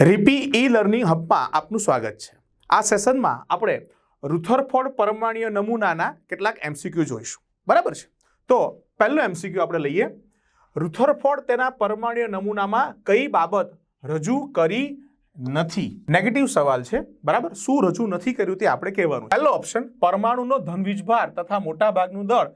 રીપી e learning હબમાં આપનું સ્વાગત છે. આ સેશનમાં આપણે રુથરફોર્ડ પરમાણીય નમૂનાના કેટલાક એમસીક્યુ જોઈશું. બરાબર છે? તો પહેલો એમસીક્યુ આપણે લઈએ. રુથરફોર્ડ તેના પરમાણીય નમૂનામાં કઈ બાબત રજૂ કરી નથી? નેગેટિવ સવાલ છે. બરાબર? શું રજૂ નથી કર્યું તે આપણે કહેવાનું પહેલો ઓપ્શન પરમાણુનો ધનવીજભાર તથા મોટાભાગનું દળ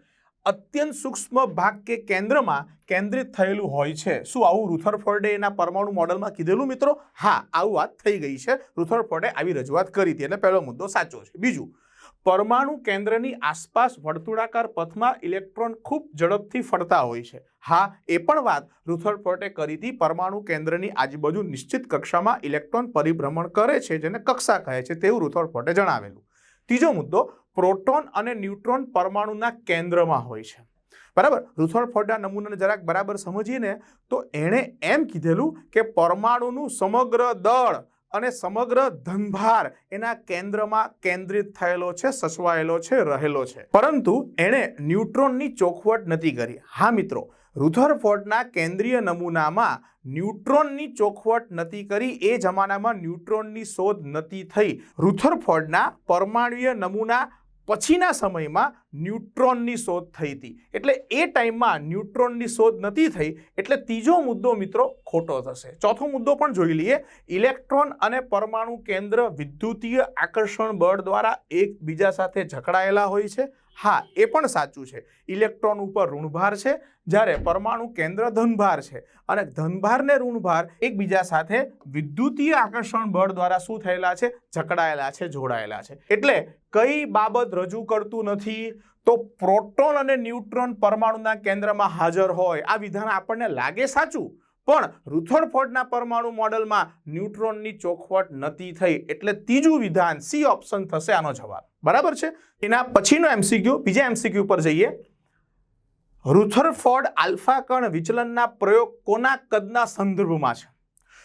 અત્યંત સૂક્ષ્મ ભાગ કે કેન્દ્રમાં કેન્દ્રિત થયેલું હોય છે. શું આવું રુથરફોર્ડે એના પરમાણુ મોડલમાં કીધેલું મિત્રો? હા, આવું વાત થઈ ગઈ છે. રુથરફોર્ડે આવી રજૂઆત કરી હતી. એટલે પહેલો મુદ્દો સાચો છે. બીજું, પરમાણુ કેન્દ્રની આસપાસ વર્તુળાકાર પથમાં ઇલેક્ટ્રોન ખૂબ ઝડપથી ફરતા હોય છે. હા, એ પણ વાત રુથરફોર્ડે કરી હતી. પરમાણુ કેન્દ્રની આજુબાજુ નિશ્ચિત કક્ષામાં ઇલેક્ટ્રોન પરિભ્રમણ કરે છે, જેને કક્ષા કહે છે તેવું રુથરફોર્ડે જણાવેલું. ત્રીજો મુદ્દો પ્રોટોન અને ન્યુટ્રોન પરમાણુના કેન્દ્રમાં હોય છે. બરાબર? રુથરફોર્ડના નમૂનાને જરાક બરાબર સમજીએ ને તો એણે એમ કીધેલું કે પરમાણુનું સમગ્ર દળ અને સમગ્ર ધનભાર એના કેન્દ્રમાં કેન્દ્રિત થયેલો છે, સચવાયેલો છે, રહેલો છે. પરંતુ એણે ન્યુટ્રોનની ચોખવટ નથી કરી. હા મિત્રો રુથરફોર્ડના કેન્દ્રીય નમૂનામાં ન્યુટ્રોનની ચોખવટ નથી કરી, એ જમાનામાં ન્યુટ્રોનની શોધ નથી થઈ. રુથરફોર્ડના પરમાણુય નમૂના પછીના સમયમાં ન્યુટ્રોનની શોધ થઈ હતી. એટલે એ ટાઈમમાં ન્યુટ્રોનની શોધ નથી થઈ, એટલે ત્રીજો મુદ્દો મિત્રો ખોટો થશે. ચોથો મુદ્દો પણ જોઈ લઈએ. ઇલેક્ટ્રોન અને પરમાણુ કેન્દ્ર વિદ્યુતીય આકર્ષણ બળ દ્વારા એકબીજા સાથે જકડાયેલા હોય છે. હા, એ પણ સાચું છે. ઇલેક્ટ્રોન ઉપર ઋણભાર છે, જ્યારે પરમાણુ કેન્દ્ર ધનભાર છે. અને ધનભારને ઋણભાર એકબીજા સાથે વિદ્યુતીય આકર્ષણ બળ દ્વારા શું થયેલા છે? જકડાયેલા છે, જોડાયેલા છે. એટલે કઈ બાબત રજૂ કરતું નથી, તો પ્રોટોન અને ન્યુટ્રોન પરમાણુના કેન્દ્રમાં હાજર હોય. આ વિધાન આપણને લાગે સાચું? પણ રુથરફોર્ડના પરમાણુ મોડલમાં ન્યુટ્રોનની ચોખવટ નથી થઈ એટલે ત્રીજું વિધાન સી ઓપ્શન થશે આનો જવાબ. બરાબર છે? એના પછીનો એમસીક્યુ બીજા એમસીક્યુ પર જઈએ. રુથરફોર્ડ આલ્ફા કણ વિચલનના પ્રયોગ કોના કદના સંદર્ભમાં છે?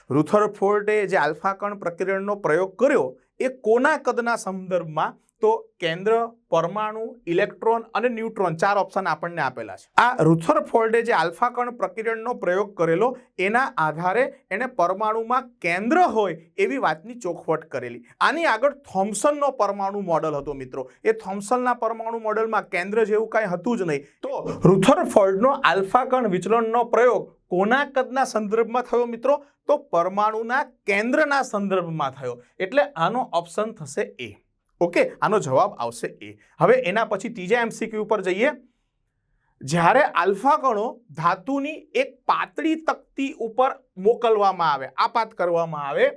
રુથરફોર્ડે જે આલ્ફા કણ પ્રકિરણનો પ્રયોગ કર્યો, એ કોના કદના સંદર્ભમાં? તો કેન્દ્ર, પરમાણુ, ઇલેક્ટ્રોન અને ન્યુટ્રોન ચાર ઓપ્શન આપણને આપેલા છે. આ રુથર ફોલ્ડે જે આલ્ફાકણ પ્રકિરણનો પ્રયોગ કરેલો, એના આધારે એણે પરમાણુમાં કેન્દ્ર હોય એવી વાતની ચોખવટ કરેલી. આની આગળ થોમ્સનનો પરમાણુ મોડલ હતો મિત્રો. એ થોમ્સનના પરમાણુ મોડલમાં કેન્દ્ર જેવું કાંઈ હતું જ નહીં. તો રુથર ફોલ્ડનો આલ્ફાકણ વિચલનનો પ્રયોગ કોના કદના સંદર્ભમાં થયો મિત્રો? તો પરમાણુના કેન્દ્રના સંદર્ભમાં થયો. એટલે આનો ઓપ્શન થશે એ. ઓકે, આનો જવાબ આવશે એ. હવે એના પછી ત્રીજા એમસીક્યુ ઉપર જઈએ. જ્યારે આલ્ફા કણો ધાતુની એક પાતળી તકતી ઉપર મોકલવામાં આવે આપાત કરવામાં આવે,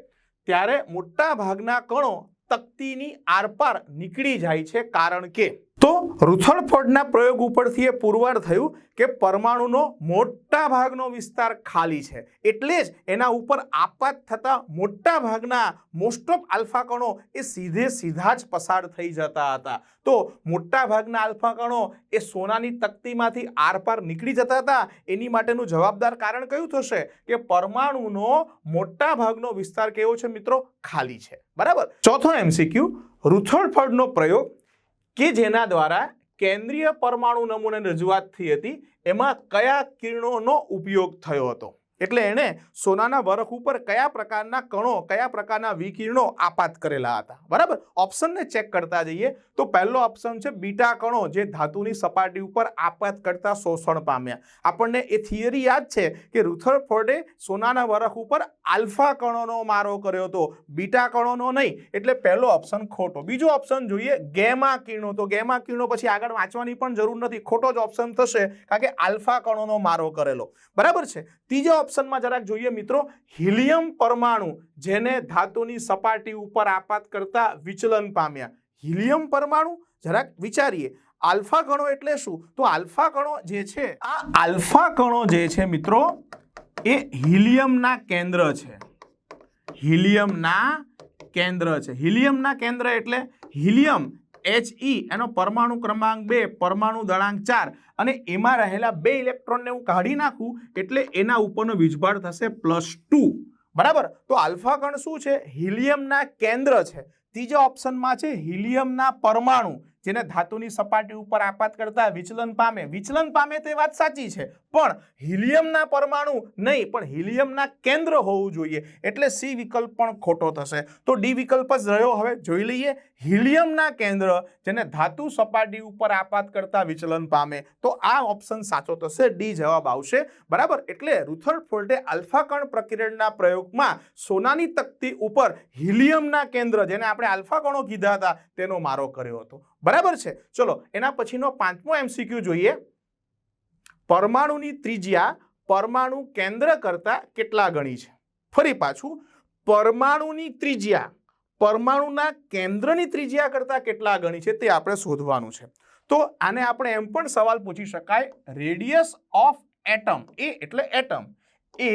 ત્યારે મોટા ભાગના કણો તકતીની આરપાર નીકળી જાય છે. કારણ કે તો રુથરફોર્ડના પ્રયોગ ઉપરથી એ પુરવાર થયું કે પરમાણુનો મોટા ભાગનો વિસ્તાર ખાલી છે. એટલે જ એના ઉપર આપાત થતા મોટા ભાગના મોસ્ટ ઓફ આલ્ફા કણો એ સીધે સીધા જ પસાર થઈ જતા હતા. તો મોટા ભાગના આલ્ફા કણો એ સોનાની તકતીમાંથી આરપાર નીકળી જતા હતા. એની માટેનું જવાબદાર કારણ કયું થશે? કે પરમાણુનો મોટા ભાગનો વિસ્તાર કેવો છે મિત્રો? ખાલી છે. બરાબર? ચોથો એમસીક્યુ રુથરફોર્ડનો પ્રયોગ કે જેના દ્વારા કેન્દ્રીય પરમાણુ નમૂનાની રજૂઆત થઈ હતી, એમાં કયા કિરણોનો ઉપયોગ થયો હતો? એટલે એણે સોનાના વરખ ઉપર કયા પ્રકારના કણો, કયા પ્રકારના વિકિરણો આપાત કરેલા હતા? બરાબર? ઓપ્શનને ચેક કરતા જઈએ તો પહેલો ઓપ્શન છે બીટા કણો જે ધાતુની સપાટી ઉપર આપાત કરતા શોષણ પામ્યા. આપણને એ થિયરી યાદ છે કે રુથરફોર્ડે સોનાના વરખ ઉપર આલ્ફા કણોનો મારો કર્યો હતો. બીટા કણોનો નહીં, એટલે પહેલો ઓપ્શન ખોટો. બીજો ઓપ્શન જોઈએ ગેમા કિરણો. તો ગેમા કિરણો પછી આગળ વાંચવાની પણ જરૂર નથી. ખોટો જ ઓપ્શન થશે કારણ કે આલ્ફા કણોનો મારો કરેલો. બરાબર છે? ત્રીજા ઓપ્શનમાં જરાક જોઈએ મિત્રો, હિલિયમ પરમાણુ, જેને ધાતુની સપાટી ઉપર આપાત કરતા વિચલન પામ્યા. હિલિયમ પરમાણુ? જરાક વિચારીએ. આલ્ફા કણો એટલે શું? તો આલ્ફા કણો જે છે, આ આલ્ફા કણો જે છે મિત્રો, એ હિલિયમના કેન્દ્ર છે. હિલિયમના કેન્દ્ર છે. હિલિયમના કેન્દ્ર એટલે હિલિયમ એચ એનો પરમાણુ ક્રમાંક બે, પરમાણુ દળાંક ચાર. અને એમાં રહેલા બે ઇલેક્ટ્રોનને હું કાઢી નાખું એટલે એના ઉપરનો વીજભાર થશે પ્લસ ટુ બરાબર? તો આલ્ફા કણ શું છે? હિલિયમના કેન્દ્ર છે. ત્રીજા ઓપ્શનમાં છે હિલિયમના પરમાણુ. જેને ધાતુની સપાટી ઉપર આપાત કરતા વિચલન પામે. વિચલન પામે તે વાત સાચી છે. પણ હિલિયમના પરમાણુ નહીં, પણ હિલિયમના કેન્દ્ર હોવું જોઈએ. એટલે સી વિકલ્પ પણ ખોટો થશે. તો ડી વિકલ્પ જ રહ્યો. હવે જોઈ લઈએ. હિલિયમના કેન્દ્ર જેને ધાતુ સપાટી ઉપર આપાત કરતા વિચલન પામે. તો આ ઓપ્શન સાચો થશે. ડી જવાબ આવશે. બરાબર? એટલે રુથરફોર્ડે ફોલ્ટે આલ્ફાકણ પ્રકિરણના પ્રયોગમાં સોનાની તકતી ઉપર હિલિયમના કેન્દ્ર, જેને આપણે આલ્ફાકણો કીધા હતા, તેનો મારો કર્યો હતો. બરાબર છે? ચલો, એના પછીનો પાંચમો એમસીક્યુ જોઈએ. પરમાણુની ત્રિજ્યા પરમાણુ કેન્દ્ર કરતાં કેટલા ગણી છે? ફરી પાછું, પરમાણુની ત્રિજ્યા પરમાણુના કેન્દ્રની ત્રિજ્યા કરતાં કેટલા ગણી છે તે આપણે શોધવાનું છે. તો આને આપણે એમ પણ સવાલ પૂછી શકાય, રેડિયસ ઓફ એટમ, એ એટલે એટમ, એ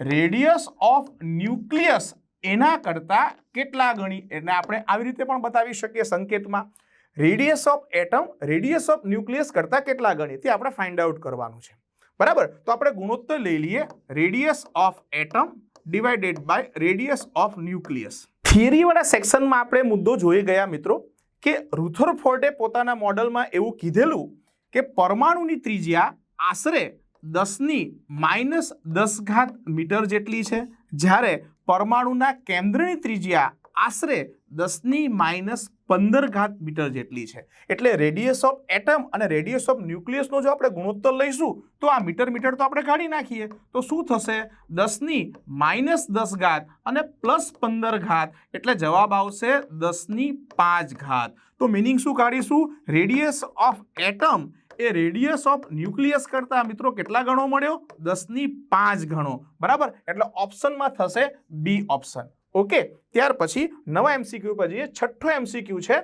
રેડિયસ ઓફ ન્યુક્લિયસ એના કરતાં કેટલા ગણી? એટલે આપણે આવી રીતે પણ બતાવી શકીએ સંકેતમાં. Radius of atom, radius of nucleus કરતાં કેટલા ગણી તે આપણે ફાઇન્ડ આઉટ કરવાનું છે. બરાબર? તો આપણે ગુણોત્તર લઈ લઈએ. Radius of atom divided by radius of nucleus. થિયરીવાળા સેક્શનમાં આપણે મુદ્દો જોઈ ગયા મિત્રો, કે રુથરફોર્ડે પોતાના મોડલમાં એવું કીધેલું કે પરમાણુની ત્રિજ્યા આશરે દસની માઇનસ દસ ઘાત મીટર જેટલી છે. જ્યારે પરમાણુના કેન્દ્રની ત્રિજ્યા આશરે દસની માઇનસ પંદર ઘાત મીટર જેટલી છે. એટલે રેડિયસ ઓફ એટમ અને રેડિયસ ઓફ ન્યુક્લિયસનો જો આપણે ગુણોત્તર લઈશું, તો આ મીટર મીટર તો આપણે કાઢી નાખીએ. તો શું થશે? દસની માઇનસ દસ ઘાત અને પ્લસ પંદર ઘાત, એટલે જવાબ આવશે દસની પાંચ ઘાત. તો મિનિંગ શું કાઢીશું? રેડિયસ ઓફ એટમ એ રેડિયસ ઓફ ન્યુક્લિયસ કરતા મિત્રો કેટલા ગણો મળ્યો? દસની પાંચ ગણો. બરાબર? એટલે ઓપ્શનમાં થશે બી ઓપ્શન. ઓકે, ત્યાર પછી નવા એમસીક્યુ પર જઈએ. છઠ્ઠો એમસીક્યુ છે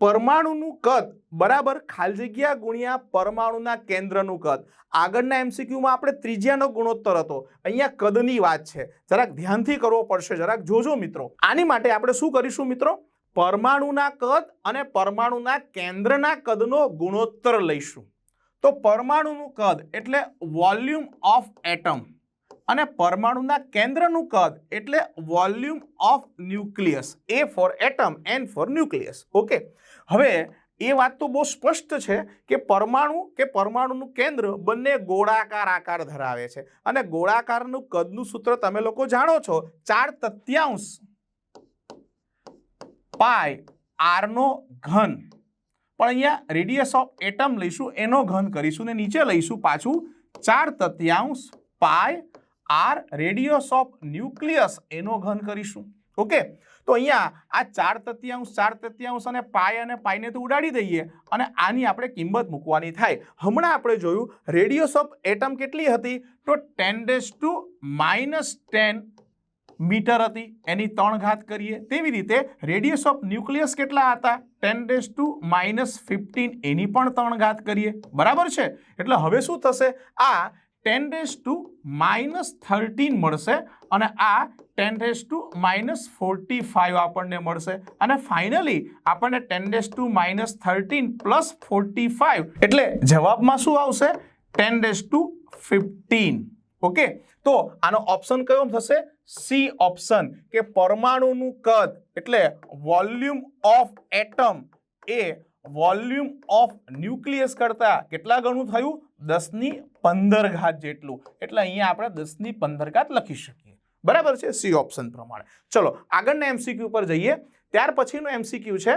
પરમાણુનું કદ. બરાબર? ખાલી જગ્યા ગુણ્યા પરમાણુના કેન્દ્રનું કદ. આગળના એમસીક્યુમાં આપણે ત્રિજ્યાનો ગુણોત્તર હતો. અહીંયા કદની વાત છે. જરાક ધ્યાનથી કરવો પડશે. જરાક જોજો મિત્રો. આની માટે આપણે શું કરીશું મિત્રો? પરમાણુના કદ અને પરમાણુના કેન્દ્રના કદનો ગુણોત્તર લઈશું. તો પરમાણુનું કદ એટલે વોલ્યુમ ઓફ એટમ. અને પરમાણુના કેન્દ્રનું કદ એટલે volume of nucleus. A for atom N for nucleus okay હવે એ વાત તો બહુ સ્પષ્ટ છે કે પરમાણુ કે પરમાણુનું કેન્દ્ર બંને ગોળાકાર આકાર ધરાવે છે. અને ગોળાકારનું કદનું સૂત્ર તમે લોકો જાણો છો, ચાર તત્યાંશ પાય આરનો ઘન. પણ અહીંયા રેડિયસ ઓફ એટમ લઈશું, એનો ઘન કરીશું ને નીચે લઈશું પાછું ચાર તત્યાંશ pi R radius of nucleus એનો ઘન કરીશું. ઓકે? તો અહીંયા આ ચાર તત્યાંશ ચાર તત્યાંશ અને પાય અને પાયને તો ઉડાડી દઈએ અને આની આપણે કિંમત મૂકવાની થાય. હમણાં આપણે જોયું રેડિયસ ઓફ એટમ કેટલી હતી? તો ten days to minus ten metre હતી. એની ત્રણ ઘાત કરીએ. તેવી રીતે રેડિયસ ઓફ ન્યુક્લિયસ કેટલા હતા? Ten days to minus fifteen એની પણ ત્રણ ઘાત કરીએ. બરાબર છે? એટલે હવે શું થશે? આ ten raise to minus thirteen મળશે અને આ ten raise to minus forty five આપણને મળશે. અને ફાઇનલી આપણને ten raise to minus thirteen plus forty five એટલે જવાબમાં શું આવશે? Ten raise to fifteen okay તો આનો ઓપ્શન કયો થશે? સી ઓપ્શન કે પરમાણુનું કદ એટલે વોલ્યુમ ઓફ એટમ એ વોલ્યુમ ઓફ ન્યુક્લિયસ કરતા કેટલા ગણું થયું? દસની પંદર ઘાત જેટલું. એટલે અહીંયા આપણે દસની પંદર ઘાત લખી શકીએ. બરાબર છે? સી ઓપ્શન પ્રમાણે. ચલો, આગળના એમસીક્યુ પર જઈએ. ત્યાર પછીનું એમસીક્યુ છે,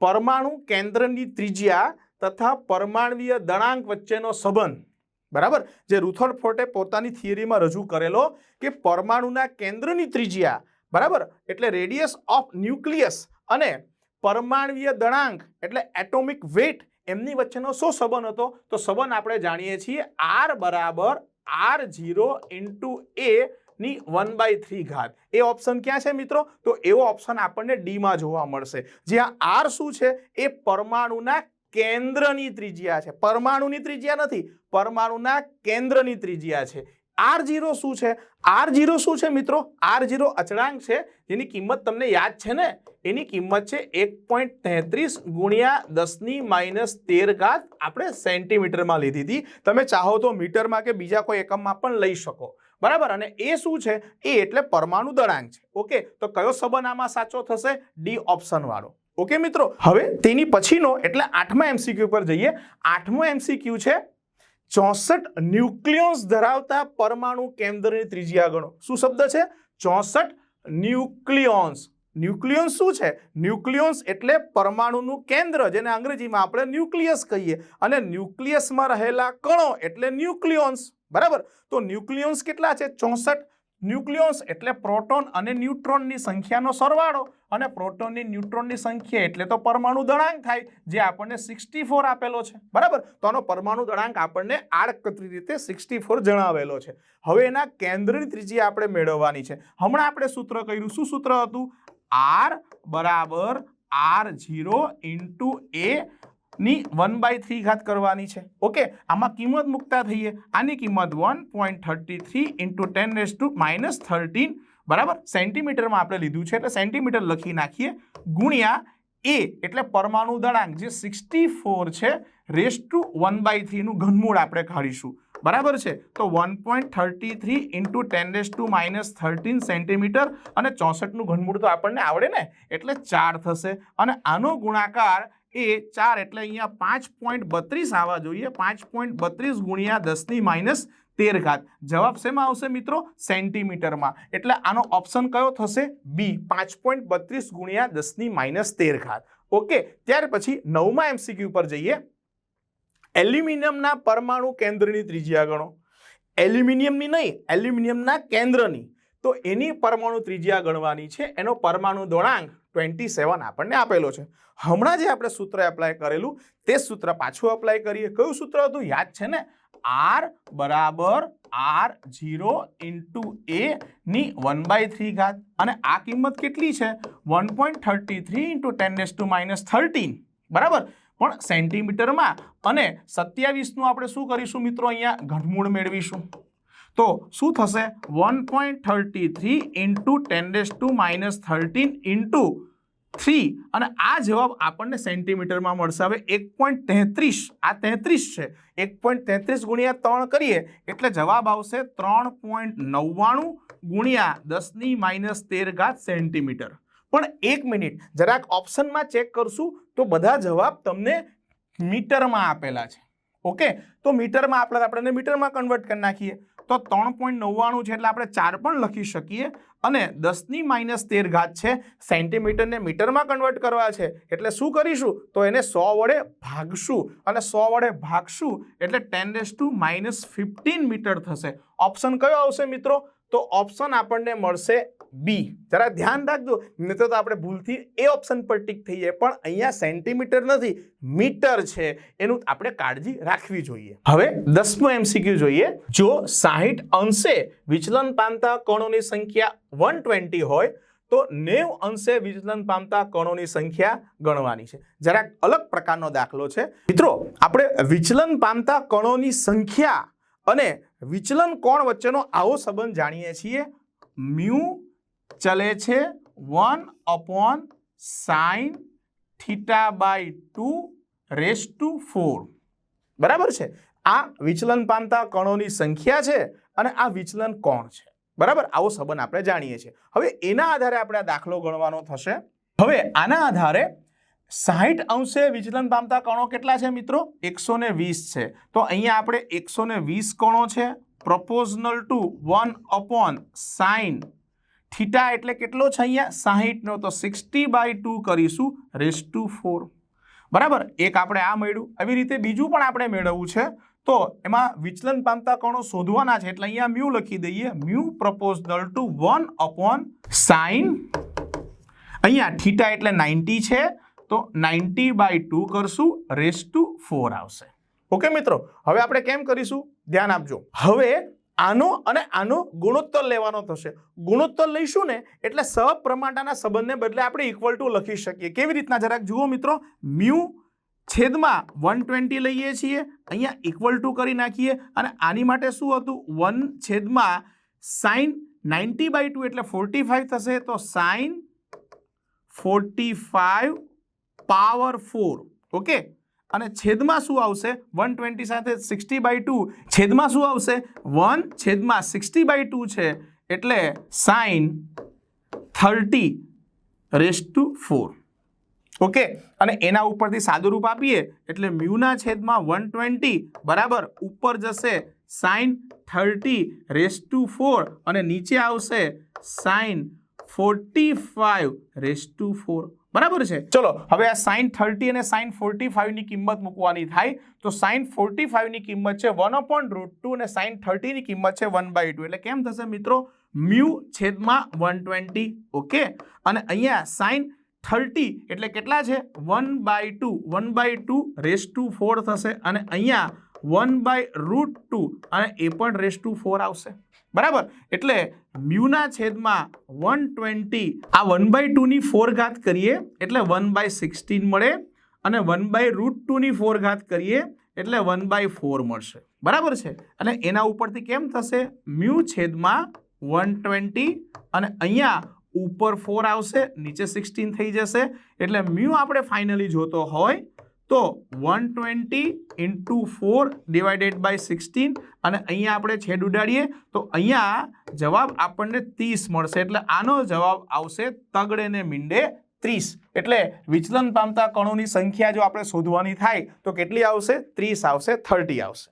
પરમાણુ કેન્દ્રની ત્રિજ્યા તથા પરમાણવીય દળાંક વચ્ચેનો સંબંધ. બરાબર? જે રૂથર ફોર્ટે પોતાની થિયરીમાં રજૂ કરેલો કે પરમાણુના કેન્દ્રની ત્રિજ્યા. બરાબર? એટલે રેડિયસ ઓફ ન્યુક્લિયસ અને પરમાણવીય દળાંક એટલે એટોમિક વેટ એમની વચ્ચેનો શું સંબંધ હતો? તો સંબંધ આપણે જાણીએ છીએ આર બરાબર આર ઝીરો ઇન્ટુ એ ની વન બાય થ્રી ઘાત. એ ઓપ્શન ક્યાં છે મિત્રો? તો એવો ઓપ્શન આપણને ડીમાં જોવા મળશે. જ્યાં આર શું છે? એ પરમાણુના કેન્દ્રની ત્રિજ્યા છે. પરમાણુની ત્રિજ્યા નથી, પરમાણુના કેન્દ્રની ત્રિજ્યા છે. આર જીરો શું છે? આર જીરો શું છે મિત્રો? આર જીરો અચળાંક છે. જેની કિંમત તમને યાદ છે ને? એની કિંમત છે એક પોઈન્ટ તેત્રીસ ગુણ્યા દસની માઇનસ તેર ઘાત આપણે સેન્ટીમીટરમાં લીધી હતી. તમે ચાહો તો મીટરમાં કે બીજા કોઈ એકમમાં પણ લઈ શકો. બરાબર? અને એ શું છે? એ એટલે પરમાણુ દળાંક છે. ઓકે? તો કયો સંબંધ આમાં સાચો થશે? ડી ઓપ્શન વાળો. ઓકે મિત્રો? હવે તેની પછીનો, એટલે આઠમા એમસીક્યુ પર જઈએ. આઠમો એમસીક્યુ છે ચોસઠ ન્યુક્લિયોન્સ ધરાવતા પરમાણુ કેન્દ્રની ત્રિજ્યા ગણો શું શબ્દ છે? ચોસઠ ન્યુક્લિયોન્સ. ન્યુક્લિયોન્સ શું છે? ન્યુક્લિયોન્સ એટલે પરમાણુનું કેન્દ્ર, જેને અંગ્રેજીમાં આપણે ન્યુક્લિયસ કહીએ. અને ન્યુક્લિયસમાં રહેલા કણો એટલે ન્યુક્લિયોન્સ. બરાબર? તો ન્યુક્લિયોન્સ કેટલા છે? ચોસઠ ન્યુક્લિયોન્સ એટલે પ્રોટોન અને ન્યુટ્રોનની સંખ્યાનો સરવાળો. અને પ્રોટોનની ન્યુટ્રોનની સંખ્યા એટલે તો પરમાણુ દળાંક થાય, જે આપણને સિક્સટી ફોર આપેલો છે. બરાબર? તો આનો પરમાણુ દળાંક આપણને આડકતરી રીતે સિક્સટી ફોર જણાવેલો છે. હવે એના કેન્દ્રની ત્રિજ્યા આપણે મેળવવાની છે. હમણાં આપણે સૂત્ર કર્યું. શું સૂત્ર હતું? આર બરાબર આર ઝીરો ઇન્ટુ એ ની વન બાય થ્રી ઘાત કરવાની છે. ઓકે આમાં કિંમત મૂકતા થઈએ. આની કિંમત one point thirty three into ten raise to minus thirteen બરાબર? સેન્ટીમીટરમાં આપણે લીધું છે, એટલે સેન્ટીમીટર લખી નાખીએ. ગુણ્યા એ એટલે પરમાણુ દળાંક જે સિક્સટી ફોર છે રેસ ટુ વન બાય થ્રીનું ઘનમૂળ આપણે કાઢીશું. બરાબર છે? તો one point thirty three into ten raise to minus thirteen centimetre અને ચોસઠનું ઘનમૂળ તો આપણને આવડે ને? એટલે ચાર થશે. અને આનો ગુણાકાર એ ચાર એટલે અહીંયા પાંચ પોઈન્ટ બત્રીસ આવવા જોઈએ. પાંચ પોઈન્ટ બત્રીસ ગુણ્યા દસની માઇનસ તેર ઘાત. જવાબ શેમાં આવશે મિત્રો? સેન્ટીમીટરમાં. એટલે આનો ઓપ્શન કયો થશે? બી. પાંચ પોઈન્ટ બત્રીસ ગુણ્યા દસની માઇનસ તેર ઘાત. ઓકે, ત્યાર પછી નવમા એમસીક્યુ પર જઈએ. એલ્યુમિનિયમના પરમાણુ કેન્દ્રની ત્રિજ્યા ગણો. એલ્યુમિનિયમની નહીં, એલ્યુમિનિયમના કેન્દ્રની. તો એની પરમાણુ ત્રિજ્યા ગણવાની છે. એનો પરમાણુ દળાંક ટ્વેન્ટી સેવન આપણને આપેલો છે. હમણાં જે આપણે સૂત્ર એપ્લાય કરેલું, તે સૂત્ર પાછું અપ્લાય કરીએ. કયું સૂત્ર હતું? યાદ છે ને? આર બરાબર આર ઝીરો ઇન્ટુ એ ની વન બાય થ્રી ઘાત. અને આ કિંમત કેટલી છે? One point thirty three into ten raise to minus thirteen બરાબર? પણ સેન્ટીમીટરમાં અને સત્યાવીસનું આપણે શું કરીશું મિત્રો અહીંયા? ઘનમૂળ મેળવીશું. તો શું થશે? One point thirty three into ten raise to minus thirteen into three અને આ જવાબ આપણને સેન્ટીમીટરમાં મળશે. હવે એક પોઈન્ટ તેત્રીસ, આ તેત્રીસ છે. એક પોઈન્ટ તેત્રીસ ગુણ્યા ત્રણ કરીએ, એટલે જવાબ આવશે ત્રણ પોઈન્ટ નવ્વાણું ગુણ્યા દસની માઇનસ તેર ઘાત સેન્ટીમીટર પણ એક મિનિટ, જરાક ઓપ્શનમાં ચેક કરશું, તો બધા જવાબ તમને મીટરમાં આપેલા છે. ઓકે? તો મીટરમાં આપણે આપણને મીટરમાં કન્વર્ટ કરી નાખીએ. તો ત્રણ પોઈન્ટ નવ્વાણું છે એટલે આપણે ચાર પણ લખી શકીએ. અને દસની માઇનસ તેર ઘાત છે, સેન્ટીમીટરને મીટરમાં કન્વર્ટ કરવા છે. એટલે શું કરીશું? તો એને સો વડે ભાગશું. અને સો વડે ભાગશું એટલે ten raise to minus fifteen metre થશે. ઓપ્શન કયો આવશે મિત્રો? તો ઓપ્શન આપણને મળશે બી જરા ધ્યાન રાખજો. નહીં તો આપણે ભૂલથી એ ઓપ્શન પર ટીક થઈએ પણ અહીંયા સેન્ટીમીટર નથી, મીટર છે. એનું આપણે કાળજી રાખવી જોઈએ. હવે દસમો એમસીક્યુ જોઈએ. જો સાહીઠ અંશે વિચલન પામતા કણોની સંખ્યા વન ટ્વેન્ટી હોય તો નેવ અંશે વિચલન પામતા કણોની સંખ્યા ગણવાની છે. જરાક અલગ પ્રકારનો દાખલો છે. મિત્રો, આપણે વિચલન પામતા કણોની સંખ્યા અને વિચલન કોણ વચ્ચેનો આવો સંબંધ જાણીએ છીએ. મ્યુ ચલે છે one upon sine theta by two raise to four. બરાબર છે? આ વિચલન પામતા કણોની સંખ્યા છે અને આ વિચલન કોણ છે? બરાબર? આવો સંબંધ આપણે જાણીએ છીએ. હવે એના આધારે આપણે આ દાખલો ગણવાનો થશે. હવે આના આધારે સાહીઠ અંશે વિચલન પામતા કણો કેટલા છે મિત્રો? એકસો વીસ છે. તો અહીંયા આપણે એકસો વીસ કણો છે. Proportional to one upon sine theta એટલે કેટલો છે અહીંયા? સાહીઠનો. તો સિક્સટી બાય ટુ કરીશું રેસ ટુ ફોર બરાબર? એક આપણે આ મળ્યું. આવી રીતે બીજું પણ આપણે મેળવવું છે. તો એમાં વિચલન પામતા કણો શોધવાના છે. એટલે અહીંયા મ્યુ લખી દઈએ. Mu proportional to one upon sine અહીંયા થીટા એટલે નાઇન્ટી છે. તો નાઇન્ટી બાય ટુ કરશું. રેસ ટુ ફોર આવશે. ઓકે મિત્રો, હવે આપણે કેમ કરીશું? ધ્યાન આપજો. હવે આનો અને આનો ગુણોત્તર લેવાનો થશે. ગુણોત્તર લઈશું ને, એટલે સપ્રમાણતાના સંબંધને બદલે આપણે ઇક્વલ ટુ લખી શકીએ. કેવી રીતના જરાક જુઓ મિત્રો. મ્યુ છેદમાં વન ટ્વેન્ટી લઈએ છીએ, અહીંયા ઇક્વલ ટુ કરી નાખીએ. અને આની માટે શું હતું? વન છેદમાં સાઇન નાઇન્ટી બાય ટુ એટલે ફોર્ટી ફાઈવ થશે, તો sine forty five power four okay અને છેદમાં શું આવશે? વન ટ્વેન્ટી સાથે સિક્સટી બાય ટુ છેદમાં શું આવશે? વન છેદમાં સિક્સટી બાય ટુ છે, એટલે sine thirty raise to four okay? અને એના ઉપરથી સાદુરૂપ આપીએ, એટલે મ્યુના છેદમાં વન ટ્વેન્ટી બરાબર ઉપર જશે sine thirty raise to four અને નીચે આવશે sine forty five raise to four. બરાબર છે? ચલો, હવે આ સાઇન થર્ટી અને સાઈન ફોર્ટી ફાઈવની કિંમત મૂકવાની થાય. તો સાઇન ફોર્ટી ફાઈવની કિંમત છે વન અપોન રૂટ ટુ અને સાઇન થર્ટીની કિંમત છે વન બાય ટુ. એટલે કેમ થશે મિત્રો? મ્યુ છેદમાં વન ટ્વેન્ટી. ઓકે? અને અહીંયા સાઈન થર્ટી એટલે કેટલા છે? One by two. One by two raise to four થશે અને અહીંયા વન બાય રૂટ ટુ અને એ પણ રેસ ટુ ફોર આવશે. બરાબર? એટલે મ્યુના છેદમાં વન ટ્વેન્ટી. આ વન બાય ટુની ફોર ઘાત કરીએ એટલે વન બાય સિક્સટીન મળે અને વન બાય રૂટ ટુની ફોર ઘાત કરીએ એટલે વન બાય ફોર મળશે. બરાબર છે? અને એના ઉપરથી કેમ થશે? મ્યુ છેદમાં વન ટ્વેન્ટી અને અહીંયા ઉપર ફોર આવશે, નીચે સિક્સટીન થઈ જશે. એટલે મ્યુ આપણે ફાઇનલી જોતો હોય તો one twenty into four divided by sixteen અને અહીંયા આપણે છેદ ઉડાડીએ તો અહીંયા જવાબ આપણને ત્રીસ મળશે. એટલે આનો જવાબ આવશે તગડે ને મીંડે ત્રીસ. એટલે વિચલન પામતા કણોની સંખ્યા જો આપણે શોધવાની થાય તો કેટલી આવશે? ત્રીસ આવશે થર્ટી આવશે.